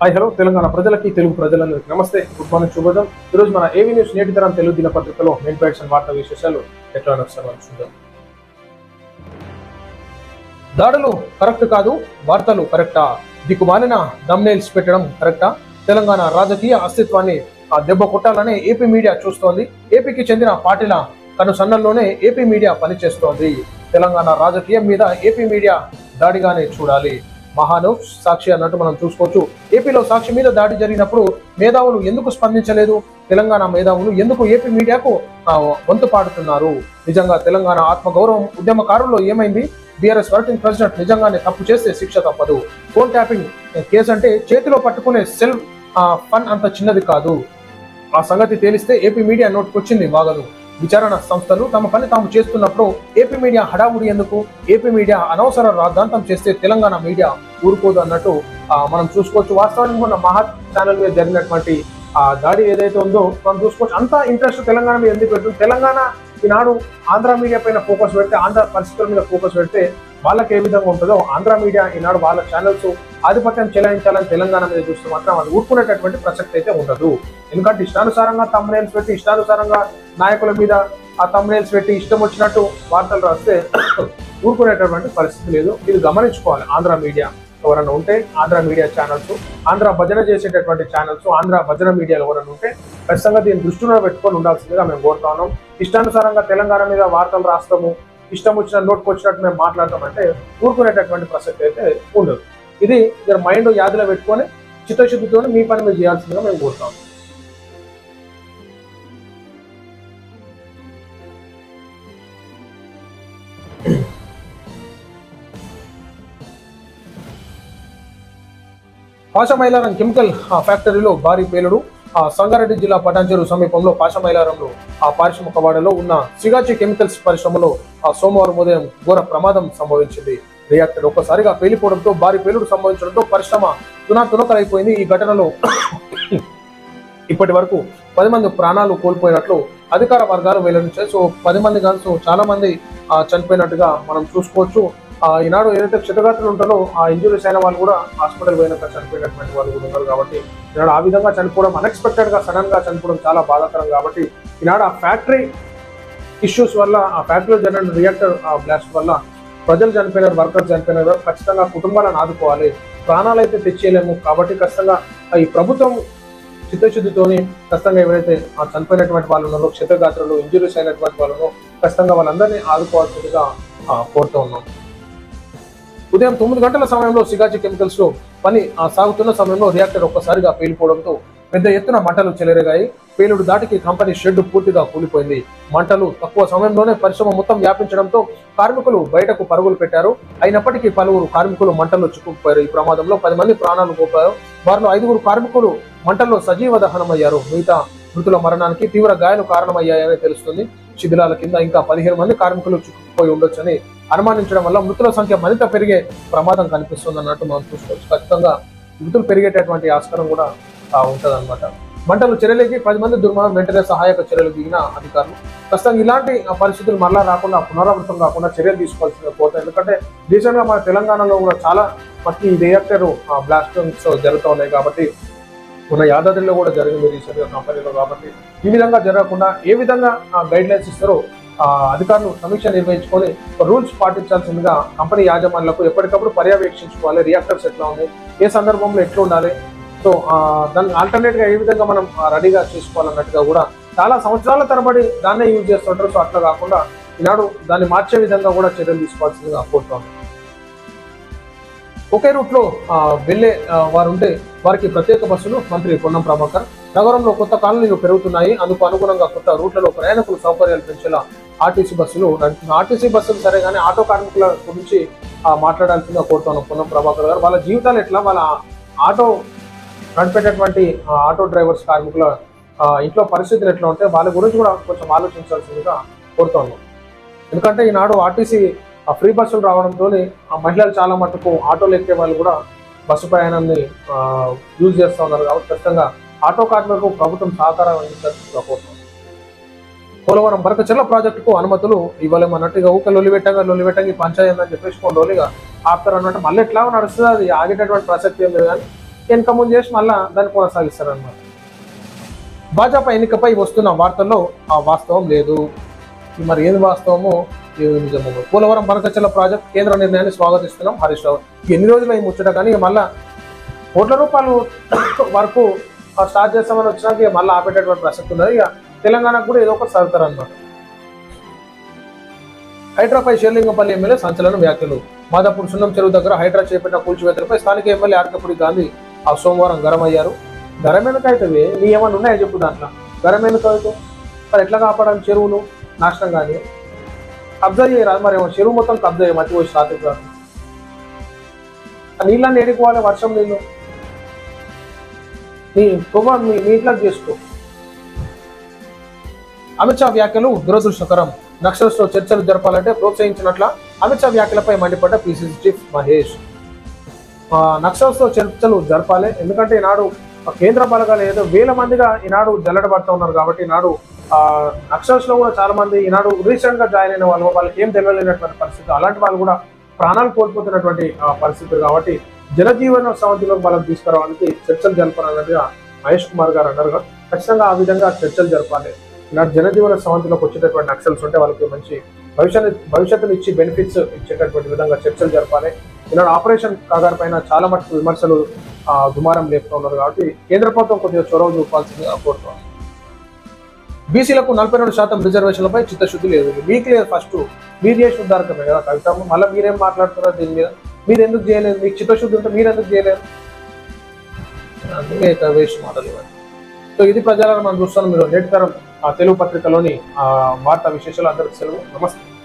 Hi hello Telangana ప్రజలకి తెలుగు ప్రజలందరికీ నమస్తే. గుడ్ మార్నింగ్ శుభోదయం. ఈరోజు మన ఏవి న్యూస్ నేటి తరం తెలుగు దినపత్రికలో మెయిన్ పాయింట్స్ అండ్ వార్తా విశేషాలు ఎట్లా ఒకసారి చూద్దాం. దాడులు కరెక్ట్ కాదు వార్తలు కరెక్టా? దిక్కుమాలిన దమ్నేల్స్ పెట్టడం కరెక్టా? తెలంగాణ రాజకీయ అస్తిత్వాన్ని ఆ దెబ్బ కొట్టాలని ఏపీ మీడియా చూస్తోంది. ఏపీకి చెందిన పార్టీల కనుసన్నల్లోనే ఏపీ మీడియా పనిచేస్తోంది. తెలంగాణ రాజకీయం మీద ఏపీ మీడియా దాడిగానే చూడాలి. మహాను సాక్షి అన్నట్టు మనం చూసుకోవచ్చు. ఏపీలో సాక్షి మీద దాడి జరిగినప్పుడు మేధావులు ఎందుకు స్పందించలేదు? తెలంగాణ మేధావులు ఎందుకు ఏపీ మీడియాకు వంతు పాడుతున్నారు నిజంగా తెలంగాణ ఆత్మగౌరవం ఉద్యమకారుల్లో ఏమైంది? బీఆర్ఎస్ వర్కింగ్ ప్రెసిడెంట్ నిజంగానే తప్పు చేస్తే శిక్ష తప్పదు. ఫోన్ ట్యాపింగ్ కేసు అంటే చేతిలో పట్టుకునే సెల్ ఫన్ అంత చిన్నది కాదు. ఆ సంగతి తేలిస్తే ఏపీ మీడియా నోటుకొచ్చింది వాగదు. విచారణ సంస్థలు తమ పని తాము చేస్తున్నప్పుడు ఏపీ మీడియా హడావుడి ఎందుకు? ఏపీ మీడియా అనవసర రాద్ధాంతం చేస్తే తెలంగాణ మీడియా ఊరుకోదు అన్నట్టు మనం చూసుకోవచ్చు. వాస్తవానికి మొన్న మహత్ ఛానల్ మీద జరిగినటువంటి ఆ దాడి ఏదైతే ఉందో మనం చూసుకోవచ్చు. అంత ఇంట్రెస్ట్ తెలంగాణ మీద ఎందుకు పెడుతుంది తెలంగాణ ఈనాడు ఆంధ్ర మీడియా పైన ఫోకస్ పెడితే ఆంధ్ర పరిస్థితుల మీద ఫోకస్ పెడితే వాళ్ళకి ఏ విధంగా ఉంటుందో ఆంధ్ర మీడియా ఈనాడు వాళ్ళ ఛానల్స్ ఆధిపత్యం చెలాయించాలని తెలంగాణ మీద చూస్తే మాత్రం అది ఊరుకునేటటువంటి ప్రసక్తి అయితే ఉండదు. ఎందుకంటే ఇష్టానుసారంగా తమ్నేల్స్ పెట్టి ఇష్టానుసారంగా నాయకుల మీద ఆ తమ్నేల్స్ పెట్టి ఇష్టం వచ్చినట్టు వార్తలు రాస్తే ఊరుకునేటటువంటి పరిస్థితి లేదు. ఇది గమనించుకోవాలి ఆంధ్ర మీడియా ఎవరైనా ఉంటే ఆంధ్ర మీడియా ఛానల్స్ ఆంధ్ర భజన చేసేటటువంటి ఛానల్స్ ఆంధ్ర భజన మీడియాలు ఎవరైనా ఉంటే ఖచ్చితంగా దీన్ని దృష్టిలో పెట్టుకొని ఉండాల్సిందిగా మేము కోరుతా ఉన్నాం. ఇష్టానుసారంగా తెలంగాణ మీద వార్తలు రాస్తాము. ఇష్టం వచ్చిన నోట్కి వచ్చినట్టు మేము మాట్లాడతామంటే ఊరుకునేటటువంటి ప్రసక్తి అయితే ఉండదు. ఇది మీరు మైండ్ యాదిలో పెట్టుకొని చిత్తశుద్ధితో మీ పని మీరు చేయాల్సిందిగా మేము కోరుతాం. పాషమైలారం కెమికల్ ఆ, ఫ్యాక్టరీలో భారీ పేలుడు. ఆ సంగారెడ్డి జిల్లా పటాంచెరు సమీపంలో పాశమైలారంలో ఆ పారిశ్రామిక వాడలో ఉన్న సిగాచి కెమికల్స్ పరిశ్రమలో ఆ సోమవారం ఉదయం ఘోర ప్రమాదం సంభవించింది. రియాక్టర్ ఒక్కసారిగా పేలిపోవడంతో భారీ పేలుడు సంభవించడంతో పరిశ్రమ తునాతునకలైపోయింది ఈ ఘటనలో ఇప్పటి వరకు పది మంది ప్రాణాలు కోల్పోయినట్లు అధికార వర్గాలు వెల్లడించాయి. సో పది మంది కాదు సో చాలా మంది చనిపోయినట్టుగా మనం చూసుకోవచ్చు. ఈనాడు ఏదైతే క్షతగాత్రులు ఉంటారో ఆ ఇంజురీస్ అయిన వాళ్ళు కూడా హాస్పిటల్ పోయినాక చనిపోయినటువంటి వాళ్ళు కూడా ఉన్నారు కాబట్టి ఈనాడు ఆ విధంగా చనిపోవడం అన్ఎక్స్పెక్టెడ్గా సడన్గా చనిపోవడం చాలా బాధాకరం కాబట్టి ఈనాడు ఆ ఫ్యాక్టరీ ఇష్యూస్ వల్ల ఆ ఫ్యాక్టరీలో జరిగిన రియాక్టర్ బ్లాస్ట్ వల్ల ప్రజలు చనిపోయినారు వర్కర్స్ చనిపోయినారు ఖచ్చితంగా కుటుంబాలను ఆదుకోవాలి ప్రాణాలు అయితే తెచ్చేయలేము కాబట్టి ఖచ్చితంగా ఈ ప్రభుత్వం చిత్తశుద్ధితోని ఖచ్చితంగా ఎవరైతే ఆ చనిపోయినటువంటి వాళ్ళు ఉన్నారో క్షతగాత్రులు ఇంజురీస్ అయినటువంటి వాళ్ళు ఖచ్చితంగా వాళ్ళందరినీ ఆదుకోవాల్సిందిగా కోరుతూ ఉన్నాం. ఉదయం తొమ్మిది గంటల సమయంలో సిగాచి కెమికల్స్లో పని ఆ, సాగుతున్న సమయంలో రియాక్టర్ ఒక్కసారిగా పేలిపోవడంతో పెద్ద ఎత్తున మంటలు చెలరేగాయి. పేలుడు దాటికి కంపెనీ షెడ్ పూర్తిగా కూలిపోయింది. మంటలు తక్కువ సమయంలోనే పరిశ్రమ మొత్తం వ్యాపించడంతో కార్మికులు బయటకు పరుగులు పెట్టారు. అయినప్పటికీ పలువురు కార్మికులు మంటల్లో చిక్కుకుపోయారు. ఈ ప్రమాదంలో పది మంది ప్రాణాలు కోపారు వారిలో ఐదుగురు కార్మికులు మంటల్లో సజీవ దహనమయ్యారు. మిగతా మృతుల మరణానికి తీవ్ర గాయాలు కారణమయ్యాయని తెలుస్తుంది. శిథిలాల కింద ఇంకా పదిహేను మంది కార్మికులు చిక్కుకుపోయి ఉండొచ్చని అనుమానించడం వల్ల మృతుల సంఖ్య మరింత పెరిగే ప్రమాదం కనిపిస్తుంది అన్నట్టు మనం చూసుకోవచ్చు. ఖచ్చితంగా మృతులు పెరిగేటటువంటి ఆస్కారం కూడా ఉంటుంది అనమాట మంటలు చర్యలకి పది మంది దుర్మరణం వెంటనే సహాయక చర్యలు దిగిన అధికారులు. ఖచ్చితంగా ఇలాంటి ఆ, పరిస్థితులు మరలా రాకుండా పునరావృతం కాకుండా చర్యలు తీసుకోవాల్సిన కోరుతాం. ఎందుకంటే రీసెంట్గా మన తెలంగాణలో కూడా చాలా మట్టి రియాక్టర్ బ్లాస్టింగ్స్ జరుగుతూ ఉన్నాయి కాబట్టి మన యాదాద్రిలో కూడా జరిగింది రీసెంట్గా కంపెనీలో కాబట్టి ఈ విధంగా జరగకుండా ఏ విధంగా గైడ్ లైన్స్ ఇస్తారో అధికారులు సమీక్ష నిర్వహించుకొని రూల్స్ పాటించాల్సిందిగా కంపెనీ యాజమాన్యాలకు ఎప్పటికప్పుడు పర్యవేక్షించుకోవాలి. రియాక్టర్స్ ఎట్లా ఉంది. ఏ సందర్భంలో ఎట్లా ఉండాలి? సో దాన్ని ఆల్టర్నేట్గా ఏ విధంగా మనం రెడీగా చేసుకోవాలన్నట్టుగా కూడా చాలా సంవత్సరాల తరబడి దాన్నే యూజ్ చేస్తుంటారు. సో అట్లా కాకుండా ఈనాడు దాన్ని మార్చే విధంగా కూడా చర్యలు తీసుకోవాల్సిందిగా కోరుతాను ఒకే రూట్లో వెళ్ళే వారు ఉంటే వారికి ప్రత్యేక బస్సులు మంత్రి పొన్నం ప్రభాకర్. నగరంలో కొత్త కాలనీలు పెరుగుతున్నాయి. అందుకు అనుగుణంగా కొత్త రూట్లలో ప్రయాణికుల సౌకర్యాలు పెంచేలా ఆర్టీసీ బస్సులు నడుపుతున్నాయి ఆర్టీసీ బస్సులు సరే కానీ ఆటో కార్మికుల గురించి మాట్లాడాల్సిందిగా కోరుతాను పొన్నం ప్రభాకర్ గారు. వాళ్ళ జీవితాలు ఎట్లా? వాళ్ళ ఆటో నడిపేటటువంటి ఆటో డ్రైవర్స్ కార్మికుల ఇంట్లో పరిస్థితులు ఎట్లా ఉంటే వాళ్ళ గురించి కూడా కొంచెం ఆలోచించాల్సిందిగా కోరుతాను ఎందుకంటే ఈనాడు ఆర్టీసీ ఆ ఫ్రీ బస్సులు రావడంతో ఆ మహిళలు చాలా మటుకు ఆటోలు ఎక్కే వాళ్ళు కూడా బస్సు ప్రయాణాన్ని యూజ్ చేస్తూ ఉన్నారు. కాబట్టి ఖచ్చితంగా ఆటో కార్మికులకు ప్రభుత్వం సహకారం అందించాల్సిందిగా కోరుతాం పోలవరం బరకచెర్ల ప్రాజెక్టుకు అనుమతులు ఇవ్వలేమన్నట్టుగా ఊక లొల్లి పెట్టంగా ఈ పంచాయతీ అని చెప్పేసి కొన్ని రోజులుగా ఆపుతారు అన్నట్టు మళ్ళీ ఎట్లా నడుస్తుంది అది ఆగేటటువంటి ప్రసక్తి ఏం లేదు కానీ వెనక ముందు చేసి మళ్ళా దాన్ని కొనసాగిస్తారు అనమాట భాజపా ఎన్నికపై వస్తున్న వార్తల్లో ఆ వాస్తవం లేదు. మరి ఏది వాస్తవమో ఏది నిజమో పోలవరం బనకచ్చల ప్రాజెక్ట్ కేంద్ర నిర్ణయాన్ని స్వాగతిస్తున్నాం హరీష్ రావు. ఎన్ని రోజులు అయి ముచ్చట కానీ ఇక మళ్ళా కోట్ల రూపాయలు వరకు స్టార్ట్ చేస్తామని వచ్చినాక ఇక మళ్ళీ ఆపేటటువంటి ప్రసక్తి ఉన్నది. ఇక తెలంగాణకు కూడా ఏదో ఒకటి సరుతారు అనమాట హైడ్రాపై షేర్లింగంపల్లి ఎమ్మెల్యే సంచలన వ్యాఖ్యలు. మాదాపూర్ సున్నం చెరువు దగ్గర హైడ్రా చేపట్టిన కూల్చివేతలపై స్థానిక ఎమ్మెల్యే ఆర్కపూడి గాంధీ ఆ సోమవారం గరం అయ్యారు నీ ఏమన్నా ఉన్నాయో చెప్పు దాంట్లో? గరం మరి ఎట్లా కాపాడాలి చెరువును? నాశనం కానీ. కబ్జా చేయరాదు మరి ఏమో చెరువు మొత్తం కబ్జా చేయ మట్టి పోయి కాదు ఆ నీళ్ళని ఏడుకోవాలి వర్షం నీళ్ళు? నీ పొగ మీ నీట్లా చేసుకో. అమిత్ షా వ్యాఖ్యలు దురదృష్టకరం. నక్సల్స్తో చర్చలు జరపాలంటే ప్రోత్సహించినట్ల అమిత్ షా వ్యాఖ్యలపై మండిపడ్డ పిసిసి చీఫ్ మహేష్. ఆ, నక్సల్స్తో చర్చలు జరపాలి ఎందుకంటే ఈనాడు కేంద్ర బలగాలు ఏదో వేల మందిగా ఈనాడు జల్లడబడుతూ ఉన్నారు కాబట్టి ఈనాడు ఆ నక్సల్స్లో కూడా చాలా మంది ఈనాడు రీసెంట్గా జాయిన్ అయిన వాళ్ళు వాళ్ళకి ఏం తెలియలేనటువంటి పరిస్థితి. అలాంటి వాళ్ళు కూడా ప్రాణాలు కోల్పోతున్నటువంటి పరిస్థితులు కాబట్టి జనజీవన సమితిలోకి వాళ్ళకి తీసుకురావడానికి చర్చలు జరపాలన్నది మహేష్ కుమార్ గారు అన్నారు. ఖచ్చితంగా ఆ విధంగా చర్చలు జరపాలి. ఇలాంటి జనజీవన సమితిలోకి వచ్చేటటువంటి నక్సల్స్ ఉంటే వాళ్ళకి మంచి భవిష్యత్తు భవిష్యత్తును ఇచ్చి బెనిఫిట్స్ ఇచ్చేటటువంటి విధంగా చర్చలు జరపాలి. ఇలాంటి ఆపరేషన్ కాగారు పైన చాలా మటుకు విమర్శలు ఆ, దుమారం లేపుతూ ఉన్నారు కాబట్టి కేంద్ర ప్రభుత్వం కొద్దిగా చొరవ చూపాల్సిందిగా కోరుతున్నాం బీసీలకు నలభై రెండు శాతం రిజర్వేషన్లపై చిత్తశుద్ధి లేదు. మీకు లేదు ఫస్ట్ మీరు చేసి ఉద్దారకమే కదా కవిత మళ్ళీ మీరేం మాట్లాడుతున్నారు దీని మీద. మీరు ఎందుకు చేయలేదు? మీకు చిత్తశుద్ధి ఉంటే మీరు ఎందుకు చేయలేరు అందుకే వేస్ట్ మాటలు సో ఇది ప్రజలను మనం చూస్తాను మీరు నేటి తరం తెలుగు పత్రికలోని వార్తా విశేషాలు అందరికీ సెలవు. నమస్తే.